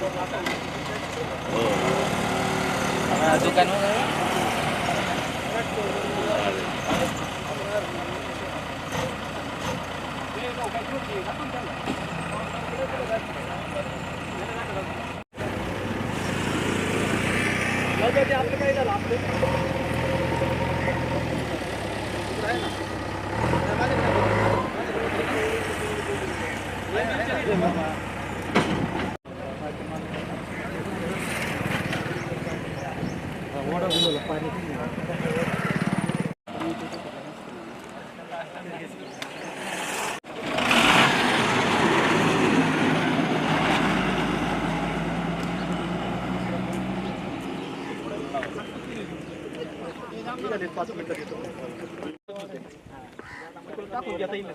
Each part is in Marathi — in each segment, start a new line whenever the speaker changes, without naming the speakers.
Oh. Mga dukan mo दुकान
तीन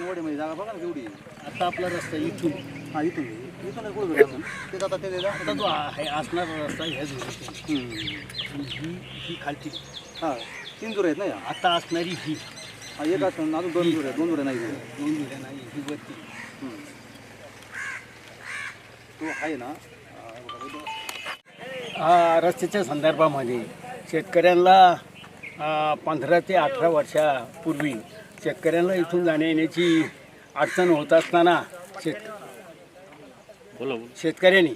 वडे म्हणजे जागा बघा ना केवढी आहे.
आता आपला रस्ता इथून.
हा इथून. इथून आहे कुठं असून ते आता ते
आता जो आहे असणारा रस्ता ह्या झुडीतून ही ही खालची.
हा तीन जोर आहेत ना
आता असणारी ही.
हा एक असं अजून दोन जोर आहेत दोन जोर नाही
दोन झुड्या नाही ही वरती.
तो आहे ना तो-
हा रस्त्याच्या संदर्भामध्ये शेतकऱ्यांना पंधरा ते अठरा वर्षापूर्वी शेतकऱ्यांना इथून जाण्या येण्याची अडचण होत असताना शेत शेतकऱ्यांनी.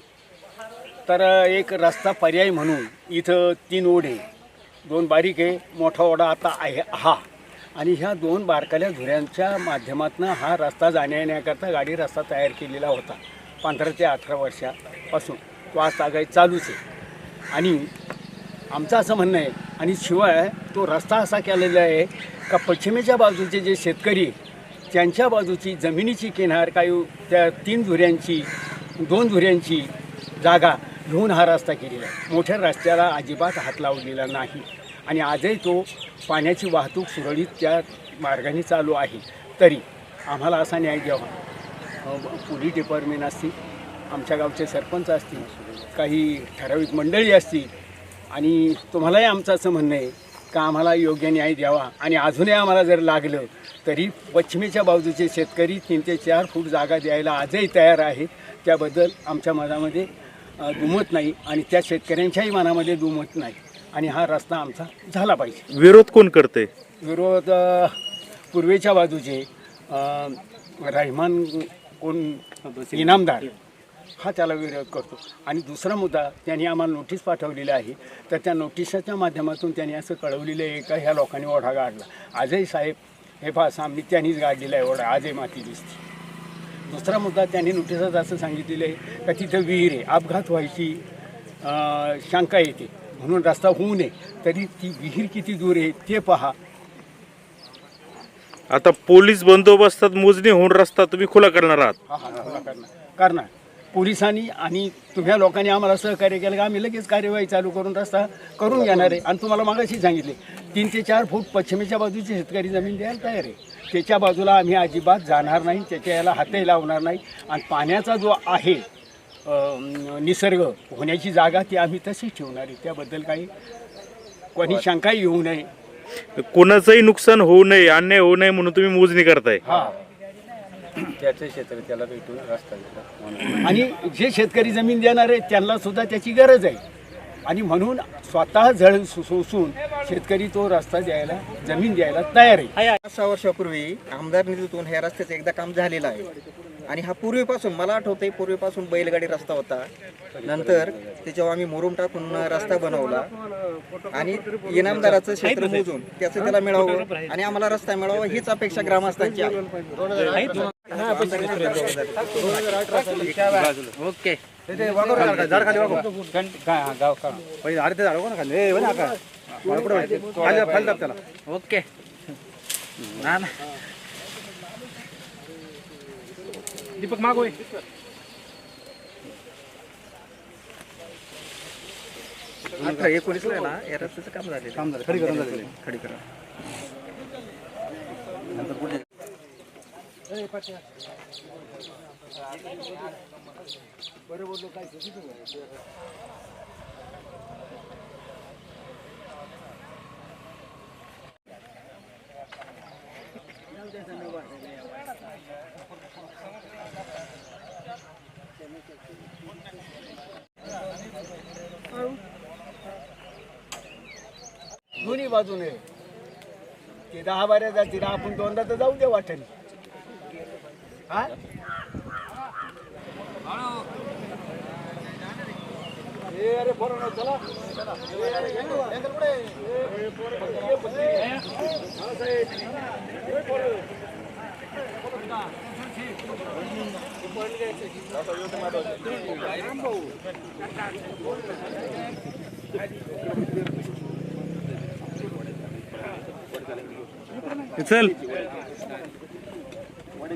तर एक रस्ता पर्याय म्हणून इथं तीन ओढे दोन बारीक आहे मोठा ओढा आता आहे हा. आणि ह्या दोन बारकाल्या झुऱ्यांच्या माध्यमातून हा रस्ता जाण्या येण्याकरता गाडी रस्ता तयार केलेला होता पंधरा ते अठरा वर्षापासून. तो आज तागायत चालूच आहे. आणि आमचं असं म्हणणं आहे आणि शिवाय तो रस्ता असा केलेला आहे का पश्चिमेच्या बाजूचे जे शेतकरी त्यांच्या बाजूची जमिनीची किनार काही त्या तीन झुऱ्यांची दोन झुऱ्यांची जागा घेऊन हा रस्ता केलेला आहे. मोठ्या रस्त्याला अजिबात हात लावलेला नाही. आणि आजही तो पाण्याची वाहतूक सुरळीत त्या मार्गाने चालू आहे. तरी आम्हाला असा न्याय द्यावा. पोलीस डिपार्टमेंट असतील आमच्या गावचे सरपंच असतील काही ठराविक मंडळी असतील आणि तुम्हालाही आमचं असं म्हणणं आहे का आम्हाला योग्य न्याय द्यावा? आणि अजूनही आम्हाला जर लागलं तरी पश्चिमेच्या बाजूचे शेतकरी तीन ते चार फूट जागा द्यायला आजही तयार आहेत. त्याबद्दल आमच्या मनामध्ये दुमत नाही आणि त्या शेतकऱ्यांच्याही मनामध्ये दुमत नाही. आणि हा रस्ता आमचा झाला पाहिजे.
विरोध कोण करते?
विरोध पूर्वेच्या बाजूचे रहमान कोण? इनामदार. हा त्याला विरोध करतो. आणि दुसरा मुद्दा त्यांनी आम्हाला नोटीस पाठवलेली आहे. तर त्या नोटिसाच्या माध्यमातून त्यांनी असं कळवलेलं आहे का ह्या लोकांनी ओढा गाडला. आजही साहेब हे पहा सामने त्यांनीच गाडलेला आहे ओढा आजही माती दिसते. दुसरा मुद्दा त्यांनी नोटिसात असं सांगितलेलं आहे का तिथं विहीर आहे अपघात व्हायची शंका येते. म्हणून रस्ता होऊ नये. तरी ती विहीर किती दूर आहे ते पहा.
आता पोलीस बंदोबस्तात मोजणी होऊन रस्ता तुम्ही खुला करणार आहात.
हा हा खुला करणार. करणार. पोलिसांनी आणि तुम्ही लोकांनी आम्हाला सहकार्य केलं का? आम्ही लगेच कार्यवाही चालू करून रस्ता करून घेणार आहे. आणि तुम्हाला मागाशी सांगितले तीन ते चार फूट पश्चिमेच्या बाजूची शेतकरी जमीन द्यायला तयार आहे. त्याच्या बाजूला आम्ही अजिबात जाणार नाही त्याच्या याला हातही लावणार नाही. आणि पाण्याचा जो आहे निसर्ग होण्याची जागा ती आम्ही तशीच ठेवणार आहे. त्याबद्दल काही कोणी शंकाही येऊ नये.
कोणाचंही नुकसान होऊ नये अन्याय होऊ नये म्हणून तुम्ही मोजणी करताय.
हा.
त्याचं क्षेत्र त्याला भेटून रस्ता दिला.
आणि जे शेतकरी जमीन देणार आहेत त्यांना सुद्धा त्याची गरज आहे. आणि म्हणून स्वतः झळ सोसून शेतकरी तो रस्ता द्यायला जमीन द्यायला तयार आहे.
पाच सहा वर्षापूर्वी आमदार निधीतून ह्या रस्त्याचं एकदा काम झालेलं आहे. आणि हा पूर्वीपासून मला आठवतंय पूर्वीपासून बैलगाडी रस्ता होता. नंतर त्याच्यावर आम्ही मुरुम टाकून रस्ता बनवला. आणि इनामदाराचं क्षेत्र मोजून त्याचं त्याला मिळावं आणि आम्हाला रस्ता मिळावा हीच अपेक्षा ग्रामस्थांची आहे. ओके. ओके. ना ना.
दीपक मागोय
अठरा एकोणीसला आहे ना या रस्त्याचं काम झालेलं
काम झालं खडी करून झालेलं
खडी करा
दोन्ही बाजूने. ते दहा बाऱ्या जातील आपण दोनदा तर जाऊ दे वाटेल. चला. ए, अरे, यांगल वा, यांगल पुढे. ए, पोरं, ये, पत्नी. हा, साहेब. ए, पोरं.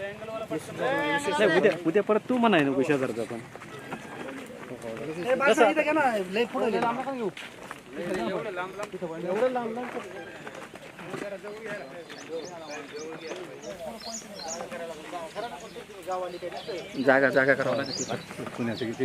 नाही उद्या उद्या परत तू म्हणाय नको शेजारचा पण
जागा जागा करावं लागेल.
पुण्याचं किती?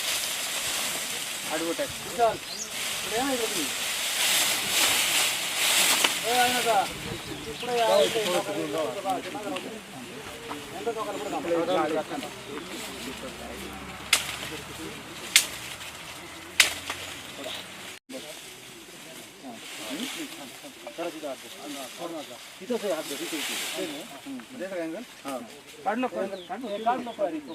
यांचं डोक्याला पुढे दाबलं. तिथंच आहे हात धर, इथे, इथे. काढ नको काढ नको अरे तू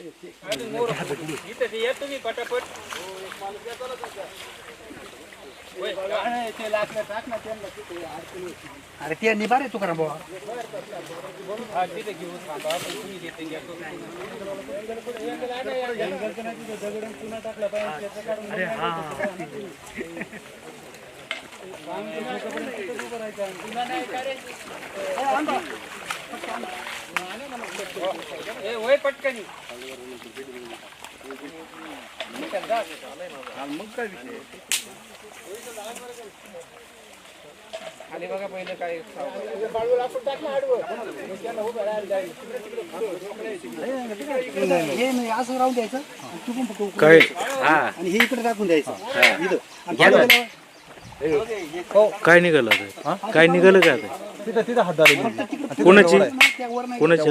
नाही नाही इथे काही. ते मोठं ते अडचण होती.
अरे निभार
हा तिथे वय पटकनी
मग काय विषय?
हे नाही असं राहून द्यायचं आणि चुकून
काय
आणि हे इकडे टाकून द्यायचं. इथं. आणि
काय निघालं आता? काय निघालं काय आता?
तिथं
कोणाची? कोणाची?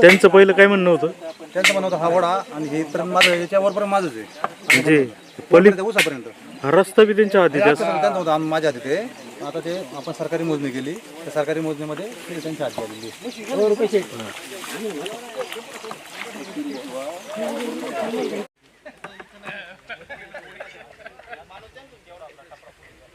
त्यांचं पहिलं काय म्हणणं होतं?
त्यांचं म्हणणं होतं हा वडा आणि हे पर्यंत माझं याच्यावर पर्यंत माझंच आहे.
म्हणजे पली
त्या
हा रस्ता बी त्यांच्या हाती
त्यांचं होतं आम्ही माझ्या हाती ते आता ते आपण सरकारी मोजणी केली. त्या सरकारी मोजणीमध्ये ते त्यांच्या हाती आलेली आहे.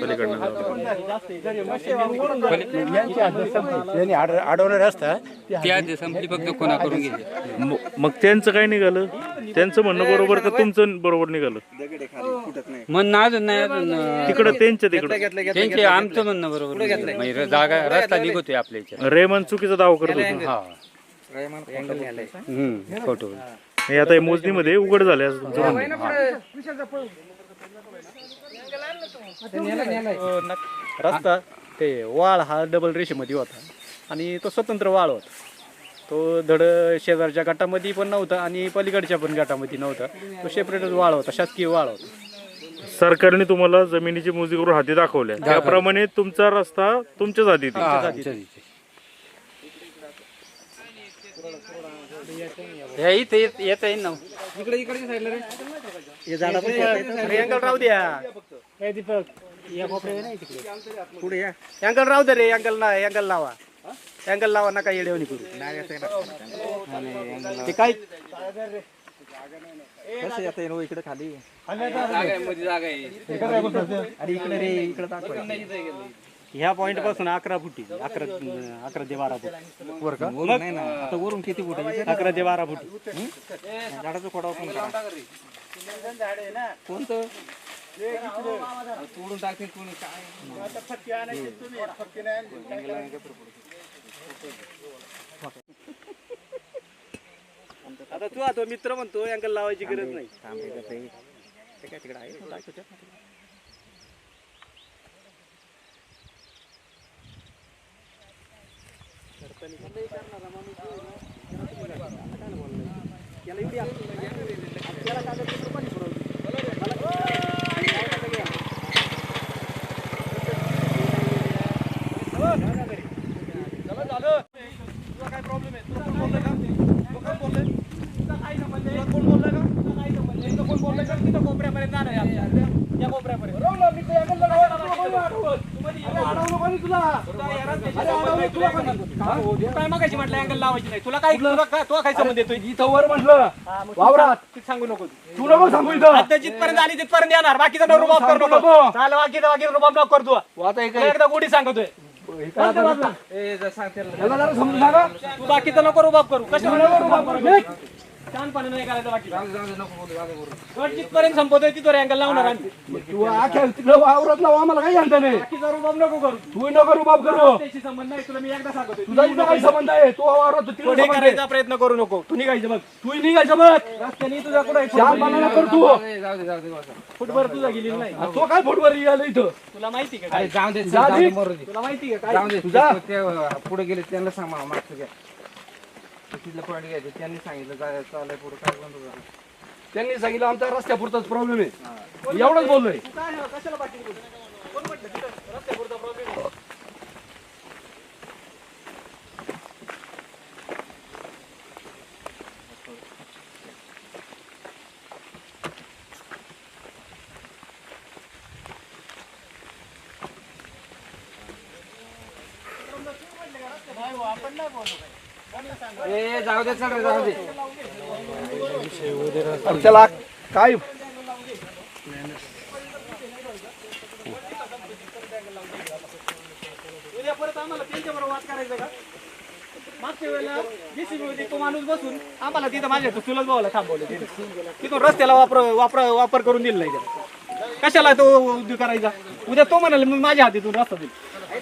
पलीकडनं
आड-
म- मग त्यांचं काय निघालं? त्यांचं म्हणणं बरोबर का तुमचं बरोबर निघालं?
म्हणणं अजून नाही अजून अं,
तिकडं त्यांच्या तिकडं.
त्यांचे आमचं म्हणणं बरोबर नाही. म्हणजे जागा रस्ता निघतोय आपल्या इथे.
रेमन चुकीचा दावा करत होतो.
हा. हम्म, फोटो.
हे आता मोजणीमध्ये उघड झाले असं तुमचं म्हणणं. आहे.
रस्ता ते वाळ हा डबल रेषेमध्ये होता. आणि तो स्वतंत्र वाळ होता. तो धड शेजारच्या गटामध्ये पण नव्हता आणि पलीकडच्या पण गटामध्ये नव्हता. तो सेपरेटच वाळ होता शासकीय वाळ होता.
सरकारने तुम्हाला जमिनीची मोजणी करून हाती दाखवल्या. त्याप्रमाणे तुमचा रस्ता तुमच्याच हाती आहे.
हे इथे येत येत येईल ना.
अँगल राहू द्या. काय दीपक. या नाही तिकडे पुढे या. अँगल राहू दे रे अँगल ना अँगल लावा. अँगल लावा नका येडेवणी करू. ते काय?
कसं येतं येणं इकडे खाली?
मध्ये जागा आहे.
आणि इकडे रे इकडे दाखवा.
ह्या पॉइंटपासून अकरा फुटी अकरा अकरा ते बारा फूट. वर का?
वरून नाही ना आता वरून किती फुट आहे?
अकरा ते बारा फुटी.
झाडाचं करा. कोणतं?
तोडून कोणी? काय
आता तू आता मित्र म्हणतो अँगल लावायची गरज नाही.
ते काय तिकडे आहे? दाखवते.
काय मागायची म्हटलं अँगल लावायची नाही. तुला काय तुला काय तुला काय संबंध येतोय? इथं वर म्हटलं. वावरात. सांगू नको तू. नको सांगू इथं. जिथपर्यंत आली तिथपर्यंत येणार. बाकीचा न रुबाब करू नको. चाल बाकीचा बाकी रुबाब नको करतो तुला एकदा गोडी सांगतोय. तू बाकीचा नको रुबाब करू. कशाला नको रुबाब करू. निघ. शहाणपणा नाही करायचं बाकी. गट जिथपर्यंत संपवतोय तिथवर अँगल लावणार आम्ही.
तू आख्या तिकडं वावरात लावा आम्हाला काही आणता नाही.
बाकीचा रुबाब नको करू.
तू नको रुबाब करू.
त्याशी संबंध नाही तुला मी एकदा सांगतोय.
तुझा इथं काही संबंध आहे. तू वावरात
तो
तिकडे
हे करायचा प्रयत्न करू नको. तू निघायचं बघ.
तू निघायचं बघ.
रस्त्याने तुझा कुठे
कर तू.
फुटभर तुझा गेलेली नाही.
तो काय फुटवर आलं इथं?
तुला माहिती का? काय
जाऊ दे
जा दे.
तुला माहिती का? काय
पुढे गेले त्यांना सांगा मागचं घ्या. तिथलं पॉईंट घ्यायचं त्यांनी सांगितलं जाय चालय पुढे काय बंद करा
त्यांनी सांगितलं आमचा रस्त्यापुरताच प्रॉब्लेम आहे एवढंच बोललोय
काय आहे? कशाला बाकी बोलतो? कोण म्हटलं तिथं रस्त्यापुरता problem आहे?
ए जाऊ दे चल जाऊ दे.
त्याला काय?
उद्या परत आम्हाला त्यांच्याबरोबर वाद करायचा का? मागच्या वेळेला JCB मध्ये तो माणूस बसून आम्हाला तिथं माझ्या चुलत भावाला थांबवलं तिथे. तिथून रस्त्याला वापर वापर वापर करून दिला नाही त्याला. कशाला तो उद्योग करायचा? उद्या तो म्हणाले मग माझ्या हातीतून रस्ता दिला.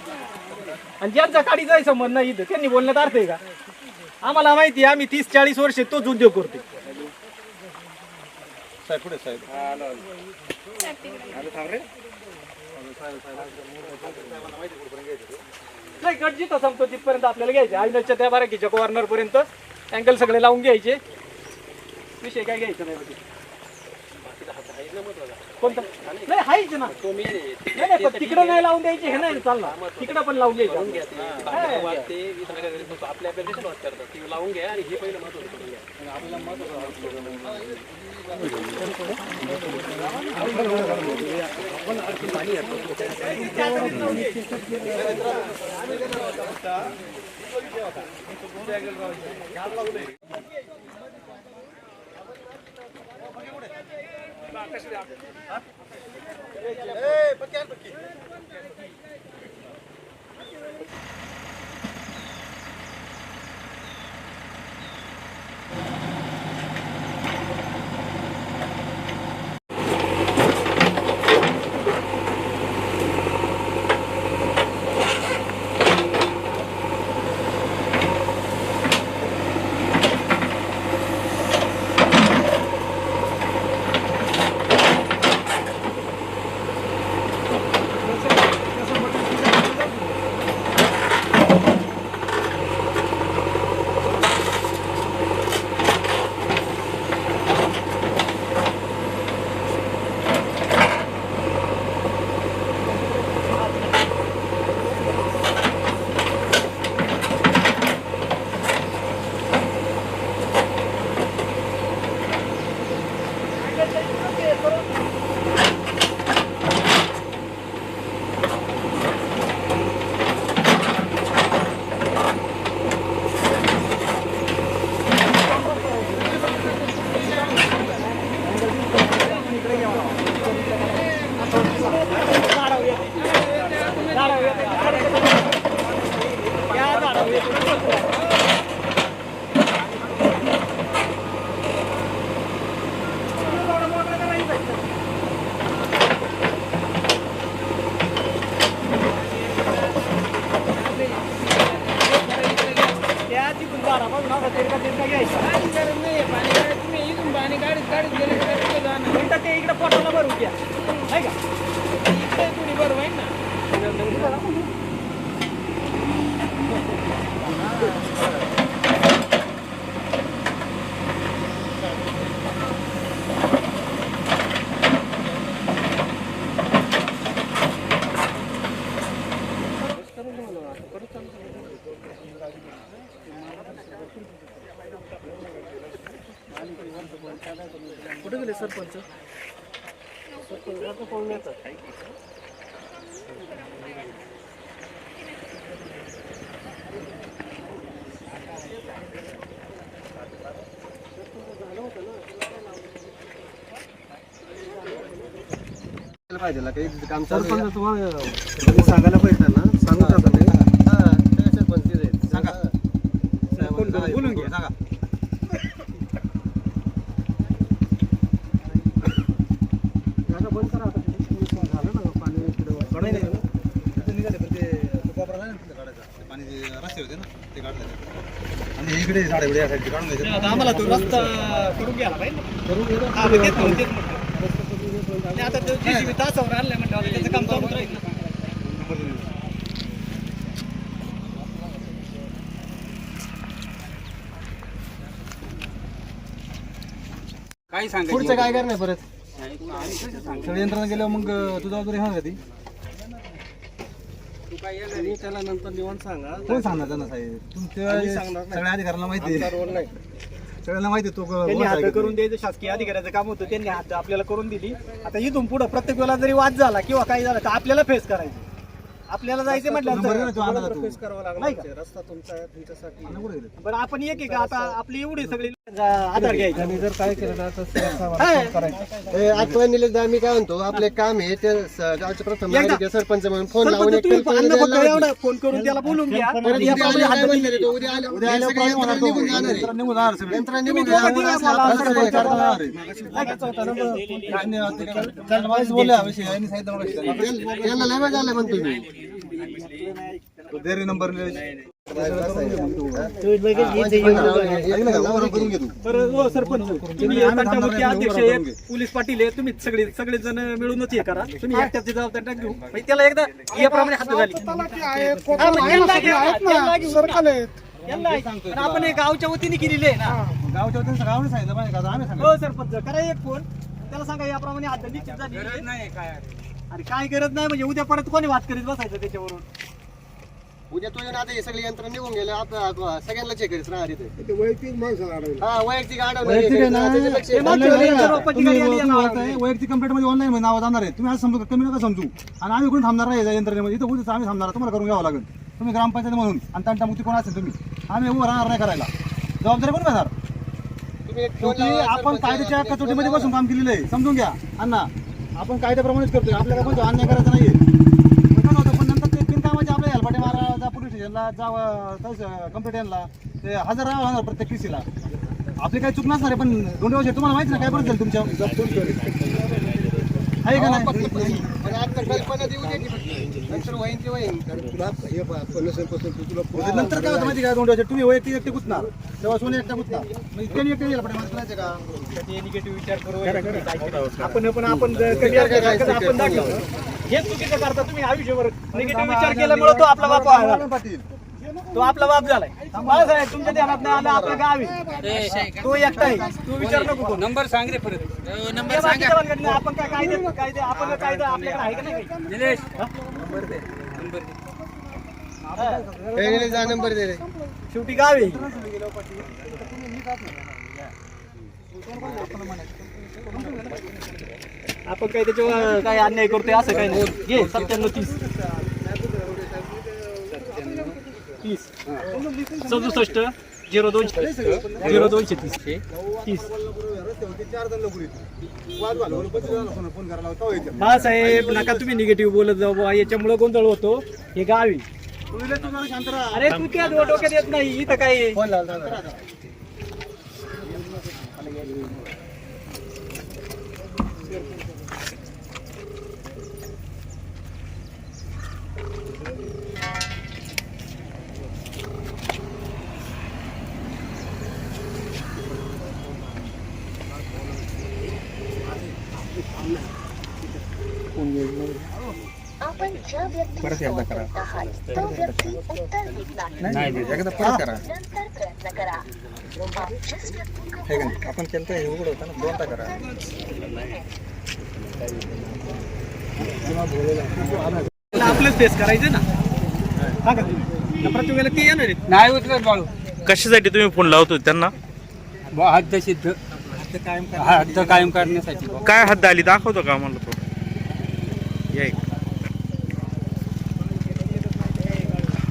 आणि ज्यांचा काडीचा संबंध नाही इथं त्यांनी बोलण्यात अर्थ आहे का? आम्हाला माहिती आहे आम्ही तीस चाळीस वर्ष तोच उद्योग करतो
साहेब पुढे साहेब?
नाही गट जिथं संपतो तिथपर्यंत आपल्याला घ्यायचे. आयनच्या त्या बाराकीच्या कॉर्नर पर्यंत अँगल सगळे लावून घ्यायचे. विषय काय घ्यायचा नाही म्हणजे. कोणता? नाही हायच ना. नाही नाही पण तिकडं नाही लावून द्यायचे हे नाही चालणार. तिकडं पण लावून घ्यायचे हा. त्या
पाहिजे ना काही काम चालू आहे.
सरपंच तुम्हाला तुम्ही सांगायला पाहिजे ना सांगू टाका ते
हा,
ते सरपंच आहेत.
सांगा
बोलून घ्या.
सांगा
आता बंद करा आता ते झालं ना पाणी इकडे वाढलं.
नाही, नाही. तिथे निघाले पण ते तो कोपरा नाही ना तिथं काढायचा. ते पाणी जे रस्ते होते ना ते काढले आणि इकडे काढून घ्यायचे
आता आम्हाला तो रस्ता करून घ्यायला पाहिजे ना.
करून घे ना.
हा, मग तेच म्हणतो, तेच म्हणतो. आणि आता तो JCB तासावर आणलाय म्हणल्यावर त्याचं काम चालूच राहील ना.
काही सांगायचं
पुढचं काय करणार परत
सगळे यंत्रणा गेल्यावर मग तू जबाबदारी होणार ती
तुम्ही त्याला नंतर निवांत सांगा
कोण सांगणार त्यांना साहेब तुमच्या
आम्ही सांगणार नाही.
सगळ्या अधिकाऱ्यांना माहिती आहे.
आमचा रोल नाही
सगळ्यांना माहिती आहे तो क-
त्यांनी
कोण
हात
सांगितलं.
करून द्यायचं शासकीय अधिकाऱ्याचं काम होतं त्यांनी हात आपल्याला करून दिली आता इथून पुढे प्रत्येक वेळेला जरी वाद झाला किंवा काही झालं तर आपल्याला फेस करायचं आपल्याला जायचं
नंबर ना
म्हटलं
आणायला तू.
फेस करावा
नाही
लागणार
का?
रस्ता तुमचा आहे, तुमच्यासाठी
आणि कुठे गेले?
बरं आपण एक आहे का आता आपली एवढी सगळी आधार घ्यायचा
त्यांनी जर काय केलं ना तर सरकारला करायचं
आठवण निलेश मी काय म्हणतो आपले काम आहे ते स- गावचे प्रथम नागरिक आहे, सरपंच म्हणून फोन लावून
सरपंच
एक
तुम्ही
कल्पना
अण्णा
द्यायला
फक्त
लावा.
एवढं फोन करून त्याला बोलून घ्या
परत उद्या आले काय म्हणले तो? उद्या आले- हे सगळे
निघून
जाणार आहे.
निघून
तुम्ही दोघं मला
असं करणार.
हा.
त्याला- लय वेळ झाला म्हणतो मी
तो देरी नंबर
पोलीस पाटील आहेत तुम्ही सगळे सगळे जण मिळूनच हे करा तुम्ही एकट्याची जबाबदारी घेऊ त्याला एकदा याप्रमाणे हात झाली आहे. आपण गावच्या वतीने केलेली आहे ना
गावच्या वतीने गावाने सांगितलं पाहिजे का आम्ही सांगितलं
हो सरपंच करा एक फोन त्याला सांगा याप्रमाणे हात निश्चित झाली अरे काय गरज नाही म्हणजे उद्या परत कोणी वाद करीत बसायचं त्याच्यावरून
उद्या तुझ्या ना आता हे सगळे यंत्र निघून गेले. आप- आप- सगळ्यांना चेक करीत राहणार इथे.
वैयक्तिक माणसाला अडवलं
हा वैयक्तिक आढळलं.
वैयक्तिक आहे ना,
त्याच्यापेक्षा
ते मागच्या
online
वेळी
आहे
यांच्या
ना,
रोपाची
तुम्ही
गाडी आली
तुम्ही
आहे
बोलताय, वैयक्तिक कंप्लेंटमध्ये ऑनलाईन नाव जाणार आहे तुम्ही आज समजू कमी नका समजू. आणि आम्ही कोणी थांबणार नाही यंत्रणेमध्ये? इथं उद्या आम्ही थांबणार. तुम्हाला करून घ्यावं लागेल. तुम्ही ग्रामपंचायत म्हणून आणि तंटामुक्ती कोण असेल तुम्ही? आम्ही उभं राहणार नाही करायला. जबाबदारी कोण घेणार?
तुम्ही एक फोन
शेवटी
लावा,
आपण
सरपंच
कायद्याच्या
आहे.
कसोटीमध्ये बसून काम केलेलं आहे. समजून घ्या. अण्णा आपण कायद्याप्रमाणेच करतोय. आपल्याला पण तो अन्याय करायचा नाहीये पण काय होतं, पण नंतर ते बिनकामाचे आपल्या हेलपाटे मारा जा पोलीस स्टेशनला जा कंप्लेंट यांना ते हजर राहावं लागणार प्रत्येक केसीला. आपली काही चूक नसणार आहे पण दोन वर्ष तुम्हाला माहिती ना काय बरं झालं तुमच्या? आहे का नाही?
पण आता कल्पना देऊ दे की फक्त. नंतर
काय होतं माहिती का दोन वर्ष? तुम्ही वैयक्तिक एकटे गुतणार तेव्हा सोने एकटा गुतणार म्हणजे त्यांनी एकटे हेलपाटे मारा करायचे का
आपण पण आपण आपण आपण दाखवलं. हे चुकीचं करता तुम्ही आयुष्यभर निगेटिव्ह विचार केल्यामुळे तो आपला बाप आहे.
पाटील
तो आपला बाप झालाय. बाळासाहेब तुमच्या ध्यानात नाही आलं आपलं गाव. आहे तो एकटा आहे. तू विचार नको करू.
नंबर सांग रे परत.
बाकीच्या भानगडीत नाही. आपण काय कायदे कायदे आपण कायदा आपल्याकडे आहे का नाही? काही?
निलेश.
हा?
हे. निलेश, जा नंबर दे रे
शेवटी गाव आहे. आपण काय त्याच्यावर काय अन्याय करतोय असं काय नाही. घे सत्त्याण्णव तीस. तीस. सदुसष्ट झिरो दोनशे झिरो दोनशे तीस. तीस.
येते
बाळासाहेब नका तुम्ही निगेटिव्ह बोलत जाऊ बुवा. याच्यामुळे गोंधळ होतो. हे गावी. अरे तू त्या डोक्यात येत नाही. इथं काय?
व्यक्ती उत्तर देत नाही
एकदा परत करा.
करा
हे का नाही? आपण केलं हे उघड होतं ना दोनदा करा.
फेस करायचं ना. हा का? तुम्ही? प्रत्येक वेळेला ते येणार आहेत
नाही उतरत बाळू.
कशासाठी तुम्ही फोन लावतो त्यांना?
हद्द सिद्ध. हद्द कायम करण्यासाठी
काय हद्द आली? दाखवतो का आम्हाला तो? या.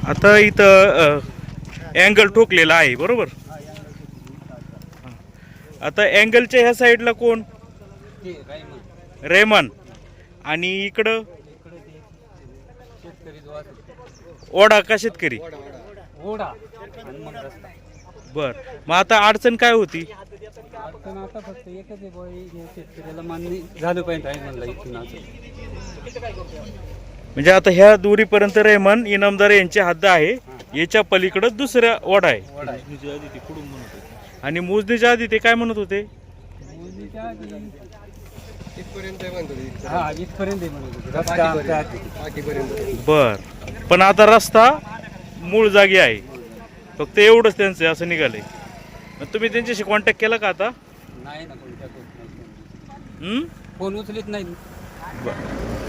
आता इथं अँगल ठोकलेला आहे बरोबर? आता अँगलच्या ह्या साईडला कोण? रेमन. आणि इकडं? ओढा का शेतकरी?
ओढा
बर. मग आता अडचण काय होती?
आता फक्त एकच आहे शेतकऱ्याला मान्य झालं पाहिजे म्हणलं इथून
म्हणजे आता ह्या दूरीपर्यंत रेमन इनामदार यांची हद्द आहे. याच्या पलीकडं दुसऱ्या ओढा आहे. आणि मोजणीच्या आधी ते काय म्हणत होते.
हा
बर. पण आता रस्ता मूळ जागी आहे. फक्त एवढंच त्यांचं असं निघालंय. मग तुम्ही त्यांच्याशी कॉन्टॅक्ट केला का आता?
नाही.
हं?
फोन उचलीत नाही
बरं.